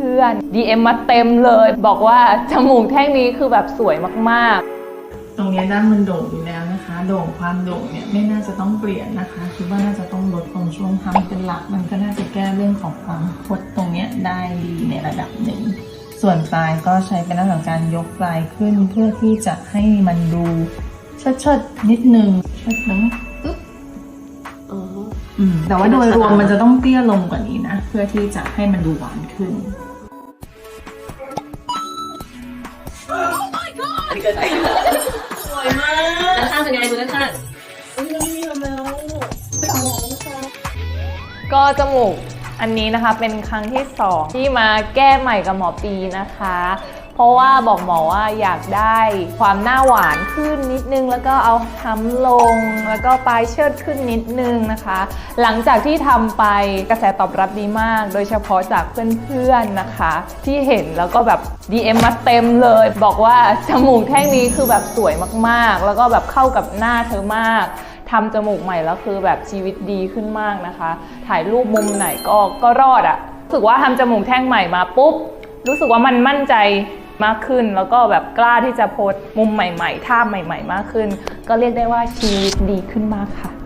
พื่อนๆ DM มาเต็มเลย บอกว่าจมูกแท่งนี้คือแบบสวยมากตรงเนี้ยด้านมันโด่งอยู่แล้วนะคะ โด่งความโด่งเนี่ยไม่น่าจะต้องเปลี่ยนนะคะคิดว่าน่าจะต้องลดตรงช่วงทำเป็นหลัก มันก็น่าจะแก้เรื่องของความคดตรงเนี้ยได้ดีในระดับหนึ่งส่วนปลายก็ใช้เป็นลักษณะของการยกปลายขึ้นเพื่อที่จะให้มันดูเชิดๆนิดนึงเชิดนึงปึ๊บอ๋ออืมแต่ว่าโดยรวมมันจะต้องเตี้ยลงกว่านี้นะ เพื่อที่จะให้มันดูหวานขึ้น เกินไปสวยมากด้านข้างเป็นไงดูด้านข้างอุ้ยเราไม่มีทำแล้วสองนะคะก็จมูกอันนี้นะคะเป็นครั้งที่สองที่มาแก้ใหม่กับหมอปีนะคะ ราะว่าบอกหมอว่าอยากได้ความหน้าหวานขึ้นนิดนึง แล้วก็เอาห้ำลง แล้วก็ปลายเชิดขึ้นนิดนึงนะคะ หลังจากที่ทำไปกระแสตอบรับดีมาก โดยเฉพาะจากเพื่อนๆนะคะ ที่เห็นแล้วก็แบบ DM มาเต็มเลย บอกว่าจมูกแท่งนี้คือแบบสวยมากๆ แล้วก็แบบเข้ากับหน้าเธอมากทำจมูกใหม่แล้วคือแบบชีวิตดีขึ้นมากนะคะ ถ่ายรูปมุมไหนก็ก็รอดอะรู้สึกว่าทำจมูกแท่งใหม่มาปุ๊บ รู้สึกว่ามันมั่นใจ มากขึ้น แล้วก็แบบกล้าที่จะโพสต์มุมใหม่ ๆ ท่าใหม่ ๆ มากขึ้น ก็เรียกได้ว่าชีวิตดีขึ้นมากค่ะ